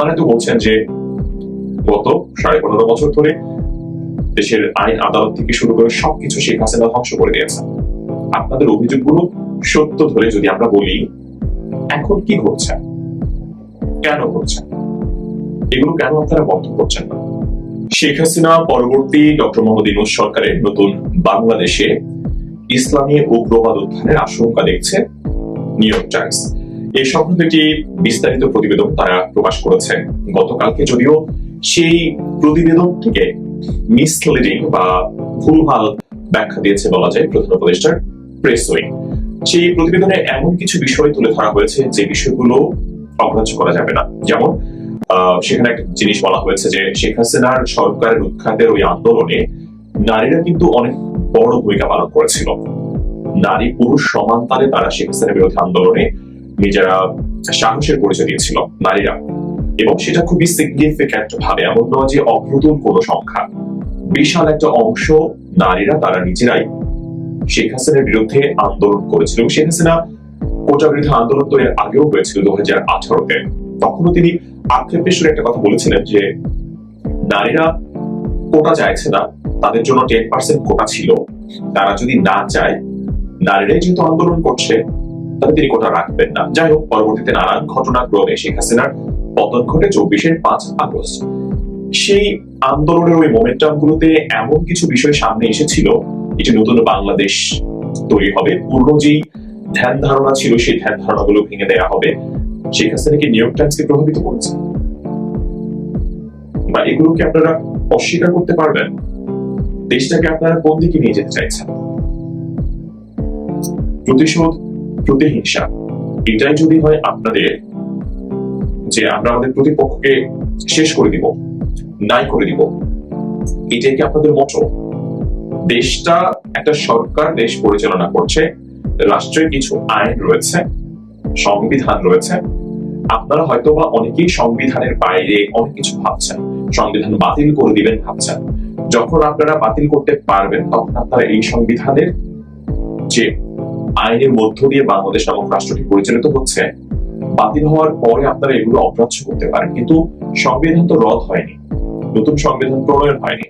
আপনারা তো বলছেন যে গত সাড়ে পনেরো বছর ধরে দেশের আইন আদালত থেকে শুরু করে সবকিছু শেখ হাসিনা ধ্বংস করে দিয়েছে আপনাদের অভিযোগগুলো সত্য ধরে যদি আমরা বলি, এখন কি ঘটছে? কেন ঘটছে? এগুলো কেন আপনারা বন্ধ করছেন না? শেখ হাসিনা পরবর্তী ডক্টর মোহাম্মদ ইউনূস সরকারের নতুন বাংলাদেশে ইসলামী উগ্রবাদ উত্থানের আশঙ্কা দেখছে নিউ ইয়র্ক টাইমস। এই সংক্রান্ত একটি বিস্তারিত প্রতিবেদন তারা প্রকাশ করেছে। গতকালকে যদিও সেই প্রতিবেদন থেকে মিসলিডিং বা ভুলভাল ব্যাখ্যা দিয়েছে বলা যায় প্রধান উপদেষ্টার প্রেস উইং সেই প্রতিবেদনে এমন কিছু বিষয় তুলে ধরা হয়েছে যে বিষয়গুলো অগ্রাহ্য করা যাবে না। যেমন সেখানে একটা জিনিস বলা হয়েছে যে শেখ হাসিনার সরকারের উৎখাতের ওই আন্দোলনে নারীরা কিন্তু অনেক বড় ভূমিকা পালন করেছিল। নারী পুরুষ সমান তালে তারা শেখ হাসিনার বিরোধী আন্দোলনে নিজেরা সাহসের পরিচয় দিয়েছিল নারীরা। এবং সেটা খুবই সিগনিফিক্যান্ট ভাবে, এমন নয় যে অপ্রতুল কোনো সংখ্যা। বিশাল একটা অংশ নারীরা তারা নিজেরাই শেখ হাসিনার বিরুদ্ধে আন্দোলন করেছিল। এবং শেখ হাসিনা কোটা বিরুদ্ধে আন্দোলন তো এর আগেও হয়েছিল দু হাজার আঠারোতে। তখনও তিনি আক্ষেপের সুরে একটা কথা বলেছিলেন যে, নারীরা কোটা চাইছে না, তাদের জন্য টেন পার্সেন্ট কোটা ছিল। তারা যদি না চায়, নারীরাই যেহেতু আন্দোলন করছে তিনি কোটা রাখবেন না। যাই হোক, পরবর্তীতে নানান ঘটনাক্রমে শেখ হাসিনার পতন ঘটে চব্বিশের পাঁচ আগস্ট। সেই আন্দোলনের ওই মোমেন্টাম গুলোতে এমন কিছু বিষয় সামনে এসেছিল এটি নতুন বাংলাদেশ তৈরি হবে। পূর্ণ যেই ধ্যান ধারণা ছিল, সেই ধ্যান ধারণা গুলো ভেঙে দেওয়া হবে। শেখ হাসিনাকে নিউ ইয়র্ক টাইমসকে প্রভাবিত করেছে। বা এগুলোকে আপনারা অস্বীকার করতে পারবেন। দেশটাকে আপনারা কোন দিকে নিয়ে যেতে চাইছেন? প্রতিশোধ প্রতিহিংসা এটাই যদি হয় আপনাদের, যে আমরা আমাদের প্রতিপক্ষকে শেষ করে দিব, নাই করে দিব, এটাই কি আপনাদের মতো দেশটা একটা সরকার, দেশ পরিচালনা করছে, রাষ্ট্রের কিছু আইন রয়েছে, সংবিধান রয়েছে। আপনারা হয়তো বা অনেকেই সংবিধানের বাইরে অনেক কিছু ভাবছেন, সংবিধান বাতিল করে দিবেন ভাবছেন। যখন আপনারা বাতিল করতে পারবেন, তখন আপনারা এই সংবিধানের যে আইনের মধ্য দিয়ে বাংলাদেশ নামক রাষ্ট্রটি পরিচালিত হচ্ছে, বাতিল হওয়ার পরে আপনারা এগুলো অগ্রাহ্য করতে পারেন। কিন্তু সংবিধান তো রদ হয়নি। নতুন সংবিধান প্রণয়ন হয়নি।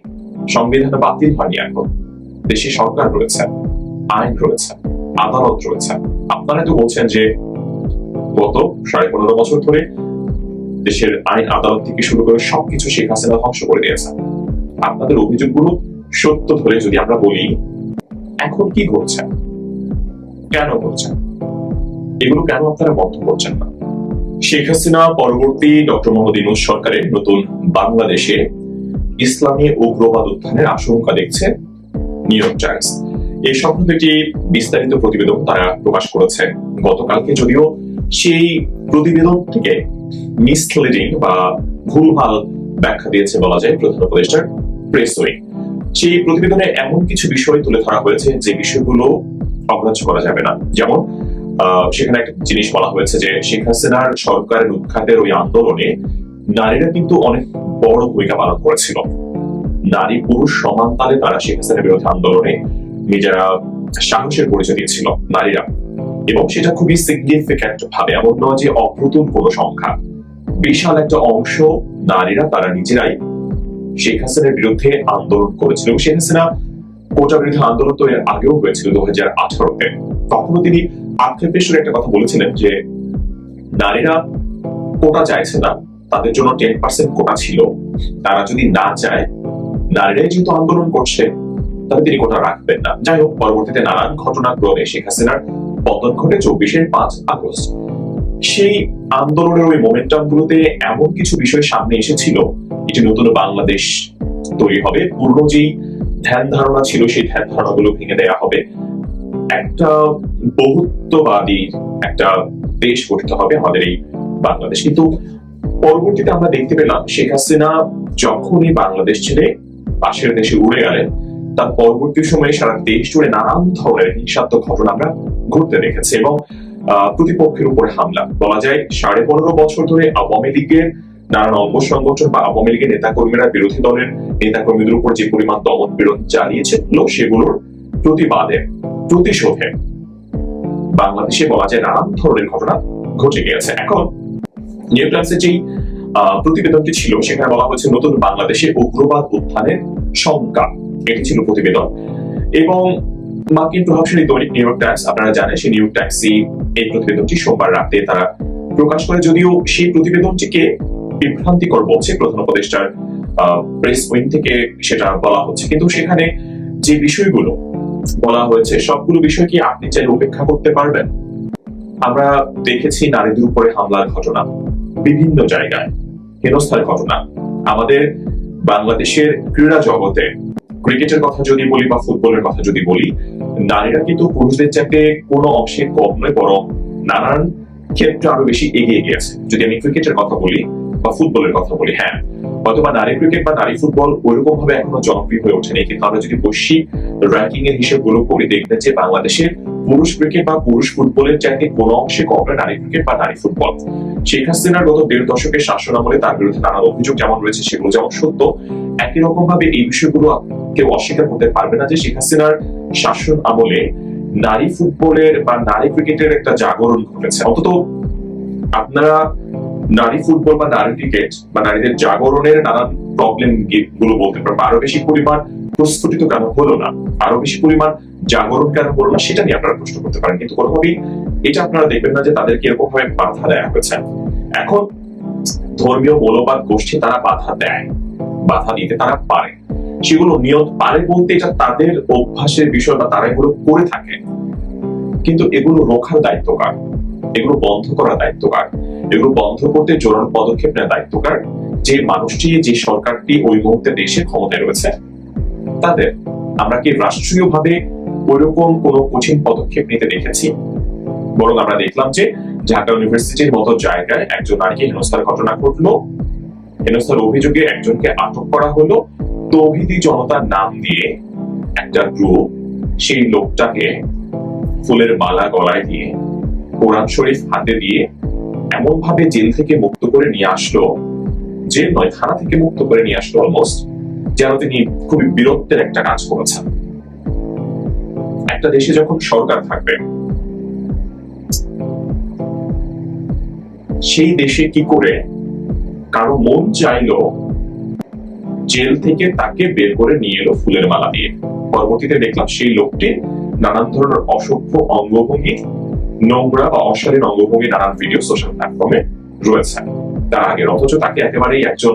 সংবিধান বাতিল হয়নি এখন। দেশে সরকার রয়েছে, আইন রয়েছে, আদালত রয়েছে। আপনারা তো বলছেন যে গত সাড়ে পনেরো বছর ধরে দেশের আইন, আদালত থেকে শুরু করে সবকিছু শেখ হাসিনা ধ্বংস করে দিয়েছে আপনাদের অভিযোগগুলো সত্য ধরে যদি আমরা বলি, এখন কি ঘটছে? কেন ঘটছে এগুলো কেন আপনারা বন্ধ করছেন না? শেখ হাসিনা পরবর্তী ডক্টর মোহাম্মদ ইউনূস সরকারের নতুন বাংলাদেশে ইসলামী উগ্রবাদ উত্থানের আশঙ্কা দেখছে নিউ ইয়র্ক টাইমস। এই সংক্রান্ত একটি বিস্তারিত প্রতিবেদন তারা প্রকাশ করেছে। গতকালকে যদিও সেই প্রতিবেদন থেকে মিসলিডিং বা ভুলভাল ব্যাখ্যা দিয়েছে বলা যায় প্রধান উপদেষ্টার প্রেস উইং। সেই প্রতিবেদনে এমন কিছু বিষয় তুলে ধরা হয়েছে যে বিষয়গুলো অগ্রাহ্য করা যাবে না। যেমন সেখানে একটা জিনিস বলা হয়েছে যে শেখ হাসিনার সরকারের উৎখাতের ওই আন্দোলনে নারীরা কিন্তু অনেক বড় ভূমিকা পালন করেছিল। নারী পুরুষ সমান তালে তারা শেখ হাসিনার বিরোধী আন্দোলনে নিজেরা সাহসের পরিচয় দিয়েছিল নারীরা। এবং সেটা খুবই সিগনিফিক্যান্ট ভাবে, এমন নয় যে অপ্রতুল কোনো সংখ্যা। বিশাল একটা অংশ নারীরা তারা নিজেরাই শেখ হাসিনার বিরুদ্ধে আন্দোলন করেছিল। এবং শেখ হাসিনা কোটা বিরুদ্ধে আন্দোলন তো এর আগেও হয়েছিল দু হাজার আঠারোতে। তখনও তিনি আক্ষেপের সুরে একটা কথা বলেছিলেন যে, নারীরা কোটা চাইছে না, তাদের জন্য টেন পার্সেন্ট কোটা ছিল। তারা যদি না চায়, নারীরাই যেহেতু আন্দোলন করছে, তাহলে তিনি কোটা রাখবেন না। যাই হোক, পরবর্তীতে নানান ঘটনাক্রমে শেখ হাসিনার পতন ঘটে চব্বিশের পাঁচ আগস্ট। সেই আন্দোলনের ওই মোমেন্টাম গুলোতে এমন কিছু বিষয় সামনে এসেছিল, এটি নতুন বাংলাদেশ তৈরি হবে। পূর্ণ যেই ধ্যান ধারণা ছিল, সেই ধ্যান ধারণাগুলো ভেঙে দেওয়া হবে। একটা বহুত্ববাদী একটা দেশ গঠিত হবে আমাদের এই বাংলাদেশ। কিন্তু পরবর্তীতে আমরা দেখতে পেলাম, শেখ হাসিনা যখনই বাংলাদেশ ছেড়ে পাশের দেশে উড়ে গেলেন, তার পরবর্তী সময়ে সারা দেশ জুড়ে নানান ধরনের হিংসাত্মক ঘটনা আমরা ঘটতে দেখেছি এবং প্রতিপক্ষের উপরে হামলা। বলা যায়, সাড়ে পনেরো বছর ধরে আওয়ামী লীগের নানান অঙ্গ সংগঠন বা আওয়ামী লীগের নেতাকর্মীরা বিরোধী দলের নেতাকর্মীদের উপর যে পরিমাণ দমন পীড়ন চালিয়েছিল সেগুলোর প্রতিবাদে, প্রতিশোধে। বাংলাদেশে বলা যায় নানান ধরনের ঘটনা ঘটে গিয়েছে। এখন, নিউ টাইমসের যেই প্রতিবেদনটি ছিল, সেখানে বলা হয়েছে নতুন বাংলাদেশে উগ্রবাদ উত্থানের শঙ্কা। এটি ছিল প্রতিবেদন। এবং মার্কিন প্রভাবশালী দৈনিক নিউ ইয়র্ক টাইমস, আপনারা জানেন, সেই নিউ ইয়র্ক টাইমসই এই প্রতিবেদনটি সোমবার রাতে তারা প্রকাশ করে। যদিও সেই প্রতিবেদনটিকে বিভ্রান্তিকর বলছে প্রধান উপদেষ্টার প্রেস উইং থেকে সেটা বলা হচ্ছে। কিন্তু সেখানে যে বিষয়গুলো বলা হয়েছে, সবগুলো বিষয় কি আপনি চাইলে উপেক্ষা করতে পারবেন? আমরা দেখেছি নারীদের উপরে হামলার ঘটনা, বিভিন্ন জায়গায়, হেনস্থার ঘটনা। আমাদের বাংলাদেশের ক্রীড়া জগতে, ক্রিকেটের কথা যদি বলি বা ফুটবলের কথা যদি বলি, নারীরা কিন্তু পুরুষদের চাইতে কোনো অংশে কম নয়, বরং নানান ক্ষেত্রে আরও বেশি এগিয়ে গিয়েছে। যদি আমি ক্রিকেটের কথা বলি বা ফুটবলের কথা বলি হ্যাঁ। হয়তোবা নারী ক্রিকেট বা নারী ফুটবল ওইরকম ভাবে এখনও জনপ্রিয় হয়ে ওঠেনি। কিন্তু আমরা যদি বৈশ্বিক র্যাঙ্কিং এর হিসেবগুলো করি, দেখবেন যে বাংলাদেশের পুরুষ ক্রিকেট বা পুরুষ ফুটবলের চাইতে কোনো অংশে কম নারী ক্রিকেট বা নারী ফুটবল। শেখ হাসিনার গত দেড় দশকের শাসন আমলে তার বিরুদ্ধে নানান অভিযোগ যেমন রয়েছে, সেগুলো যেমন সত্য, একই রকম ভাবে এই বিষয়গুলো কেউ অস্বীকার করতে পারবে না যে শেখ হাসিনার শাসন আমলে নারী ফুটবলের বা নারী ক্রিকেটের একটা জাগরণ ঘটেছে। অন্তত আপনারা নারী ফুটবল বা নারী ক্রিকেট বা নারীদের জাগরণের নানান প্রবলেমগুলো বলতে পারব। আরও বেশি পরিমাণ প্রস্ফুটিত কেন হলো না? আরও বেশি পরিমাণ জাগরণ কেন হলো না? সেটা নিয়ে আপনারা প্রশ্ন করতে পারেন। কিন্তু কোনোভাবেই এটা আপনারা দেখবেন না যে তাদেরকে এরকম ভাবে বাধা দেয়া হয়েছে। এখন ধর্মীয় মৌলবাদ গোষ্ঠী তারা বাধা দেয়, বাধা দিতে তারা পারে। সেগুলো নিয়ত পারে বলতে এটা তাদের অভ্যাসের বিষয় বা তারা এগুলো করে থাকে। কিন্তু এগুলো রোখার দায়িত্ব কার? এগুলো বন্ধ করার দায়িত্ব কার? এগুলো বন্ধ করতে জোরালো পদক্ষেপ নেওয়ার দায়িত্ব কার? যে মানুষটি, যে সরকারটি ওই মুহূর্তে দেশে ক্ষমতায় রয়েছে, তাদের আমরা কি রাষ্ট্রীয়ভাবে ওইরকম কোনো কঠিন পদক্ষেপ নিতে দেখেছি? বরং আমরা দেখলাম যে ঢাকা ইউনিভার্সিটির মতো জায়গায় একজন নারীকে হেনস্থার ঘটনা ঘটলো, হেনস্থার অভিযোগে একজনকে আটক করা হলো। তৌহিদি জনতার নাম দিয়ে একটা গ্রুপ সেই লোকটাকে ফুলের মালা গলায় দিয়ে কোরআন শরীফ হাতে দিয়ে এমন ভাবে জেল থেকে মুক্ত করে নিয়ে আসলো। জেল নয়, থানা থেকে মুক্ত করে নিয়ে আসলো অলমোস্ট যেন তিনি খুবই বীরত্বের একটা কাজ করেছেন। একটা দেশে যখন সরকার থাকবে, সেই দেশে কি করে কারও মন চাইলো জেল থেকে তাকে বের করে নিয়ে এলো ফুলের মালা দিয়ে। পরবর্তীতে দেখলাম সেই লোকটি নানান ধরনের অসভ্য অঙ্গভঙ্গি নোংরা বা অশালীন অঙ্গভঙ্গি নানান ভিডিও সোশ্যাল প্ল্যাটফর্মে রয়েছে। তার আগের অথচ তাকে একেবারেই একজন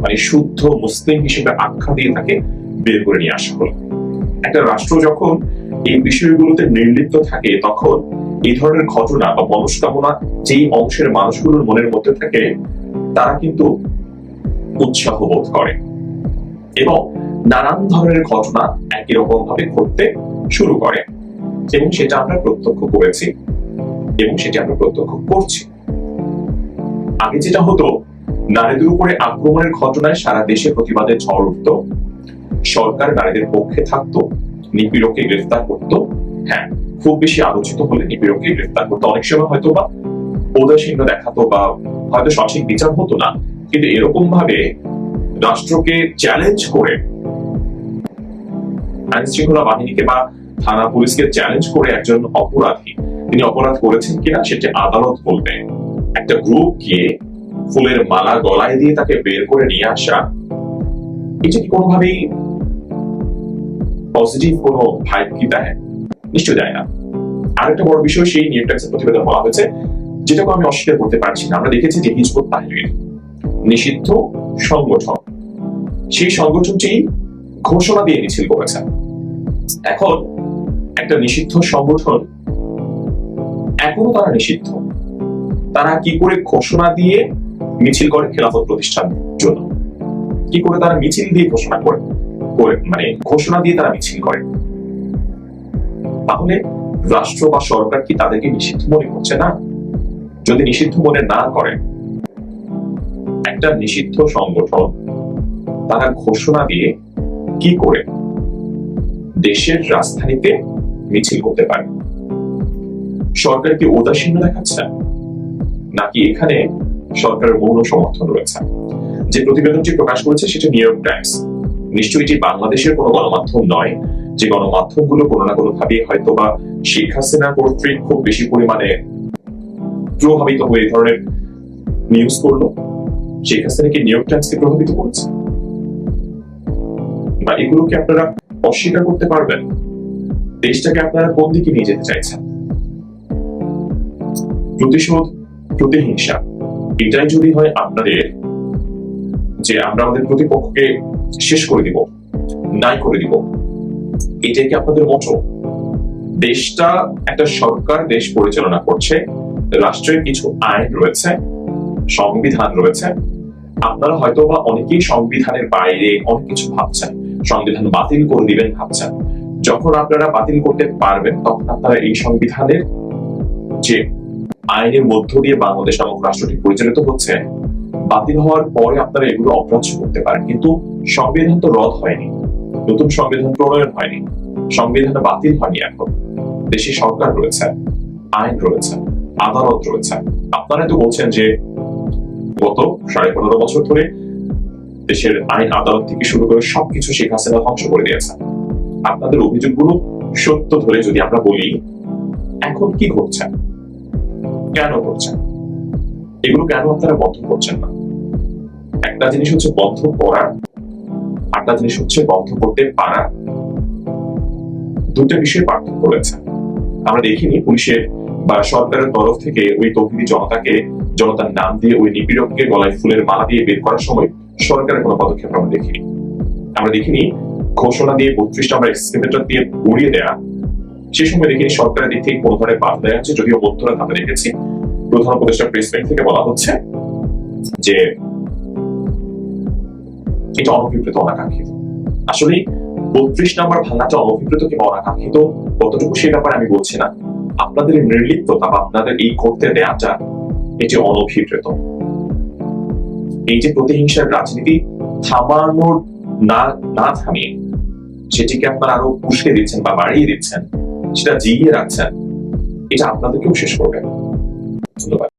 মানে শুদ্ধ মুসলিম হিসেবে আখ্যা দিয়ে তাকে বের করে নিয়ে আসা হলো। একটা রাষ্ট্র যখন এই বিষয়গুলোতে নির্লিপ্ত থাকে, তখন এই ধরনের ঘটনা বা মনস্কামনা যেই অংশের মানুষগুলোর মনের মধ্যে থাকে, তারা কিন্তু উৎসাহ বোধ করে এবং নানান ধরনের ঘটনা একই রকম ভাবে ঘটতে শুরু করে। এবং সেটা আমরা প্রত্যক্ষ করেছি এবং সেটা আমরা প্রত্যক্ষ করছি। আগে যেটা হতো, নারীদের উপরে আক্রমণের ঘটনায় সারা দেশে প্রতিবাদের ঝড় উঠত। সরকার নারীদের পক্ষে থাকতো, নিপীড়ককে গ্রেফতার করতো। হ্যাঁ খুব বেশি আলোচিত হলে নিপীড়ককে গ্রেফতার করতো। অনেক সময় হয়তো বা উদাসীন্য দেখাতো বা হয়তো সঠিক বিচার হতো না। কিন্তু এরকম ভাবে রাষ্ট্রকে চ্যালেঞ্জ করে আইন শৃঙ্খলা বাহিনীকে বা থানা পুলিশকে চ্যালেঞ্জ করে একজন অপরাধী। তিনি অপরাধ করেছেন কিনা সেটি আদালত বলবে। একটা গ্রুপ গিয়ে ফুলের মালা গলায় দিয়ে তাকে বের করে নিয়ে আসা, এটা কি কোনোভাবেই পজিটিভ কোনো ভাইব কি দেয়? নিশ্চয় দেয় না। আরেকটা বড় বিষয়, সেই নিউ টাইমসের প্রতিবেদন বলা হয়েছে, যেটাকে আমি অস্বীকার করতে পারছি না। আমরা দেখেছি যে হিজবুত তাহরির নিষিদ্ধ সংগঠন। সেই সংগঠনটি ঘোষণা দিয়ে মিছিল করেছে। এখন একটা নিষিদ্ধ সংগঠন এখনও তারা নিষিদ্ধ। তারা কি করে ঘোষণা দিয়ে মিছিল করে খেলাফত প্রতিষ্ঠান জন্য? কি করে তারা মিছিল দিয়ে ঘোষণা করে মানে ঘোষণা দিয়ে তারা মিছিল করে? তাহলে রাষ্ট্র বা সরকার কি তাদেরকে নিষিদ্ধ মনে করছে না? যদি নিষিদ্ধ মনে না করে, একটা নিষিদ্ধ সংগঠন তারা ঘোষণা দিয়ে কি করে দেশের রাজধানীতে মিছিল করতে পারে। সরকার কি উদাসীন্য দেখাচ্ছে? নাকি এখানে সরকারের মৌন সমর্থন রয়েছে? যে প্রতিবেদনটি প্রকাশ করেছে সেটা নিউ ইয়র্ক টাইমস। নিশ্চয়ই এটি বাংলাদেশের কোনো গণমাধ্যম নয়, যে গণমাধ্যমগুলো কোনো না কোনো ভাবে হয়তো বা শেখ হাসিনা কর্তৃক খুব বেশি পরিমাণে প্রভাবিত হয়ে ধরনের নিউজ করল। শেখ হাসিনা কি নিউ ইয়র্ক টাইমসকে প্রভাবিত করেছে? বা এগুলোকে আপনারা অস্বীকার করতে পারবেন? দেশটাকে আপনারা কোন দিকে নিয়ে যেতে চাইছেন? প্রতিশোধ, প্রতিহিংসা, এটাই যদি হয় আপনাদের, যে আমরা আমাদের প্রতিপক্ষকে শেষ করে দিব, নাই করে দিব, এটাই কি আপনাদের মতো দেশটা একটা সরকার, দেশ পরিচালনা করছে, রাষ্ট্রের কিছু আইন রয়েছে, সংবিধান রয়েছে, আপনারা হয়তো বা অনেকেই সংবিধানের বাইরে অনেক কিছু ভাবছেন, সংবিধান বাতিল করে দিবেন ভাবছেন যখন আপনারা বাতিল করতে পারবেন, তখন আপনারা এই সংবিধানের যে আইনের মধ্য দিয়ে বাংলাদেশ নামক রাষ্ট্রটি পরিচালিত হচ্ছে, বাতিল হওয়ার পরে আপনারা এগুলো অগ্রাহ্য করতে পারেন। কিন্তু সংবিধান তো রদ হয়নি, নতুন সংবিধান প্রণয়ন হয়নি, সংবিধান বাতিল হয়নি এখন। দেশে সরকার রয়েছে, আইন রয়েছে, আদালত রয়েছে। আপনারা তো বলছেন যে গত সাড়ে পনেরো বছর ধরে দেশের আইন, আদালত থেকে শুরু করে সবকিছু শেখ হাসিনা ধ্বংস করে দিয়েছে আপনাদের অভিযোগগুলো সত্য ধরে যদি আমরা বলি, এখন কি ঘটছে? কেন ঘটছে? এগুলো কেন আপনারা বন্ধ করছেন না? একটা জিনিস হচ্ছে বন্ধ করা একটা জিনিস হচ্ছে বন্ধ করতে পারা। দুটো বিষয়ে পার্থক্য রয়েছে। আমরা দেখিনি পুলিশের বা সরকারের তরফ থেকে ওই তৌহিদি জনতাকে, জনতার নাম দিয়ে ওই নিপীড়ককে গলায় ফুলের মালা দিয়ে বের করার সময় সরকারের কোনো পদক্ষেপ আমরা দেখিনি। আমরা দেখিনি ঘোষণা দিয়ে বত্রিশটা আমরা এক্সকেভেটর দিয়ে উড়িয়ে দেয়া সে সময় দেখিনি সরকারের দিক থেকে কোনো ধরনের বাধা দেওয়া হচ্ছে, যদিও মধ্যরাত আমরা দেখেছি প্রধান উপদেষ্টা প্রেসমেন্ট থেকে বলা হচ্ছে যে এটা অনভিপ্রেত, অনাকাঙ্ক্ষিত। আসলে বত্রিশ নাম্বার ভাঙাটা অনভিপ্রেত কিংবা অনাকাঙ্ক্ষিত কতটুকু সে ব্যাপারে আমি বলছি না। আপনাদের নির্লিপ্ততা বা আপনাদের এই করতে দেয়াটা এটি অনভিপ্রেত। এই যে প্রতিহিংসার রাজনীতি থামানোর না না থামিয়ে সেটিকে আপনারা আরও পুষিয়ে দিচ্ছেন বা বাড়িয়ে দিচ্ছেন, সেটা জিগিয়ে রাখছেন, এটা আপনাদেরকেও শেষ করবে। ধন্যবাদ।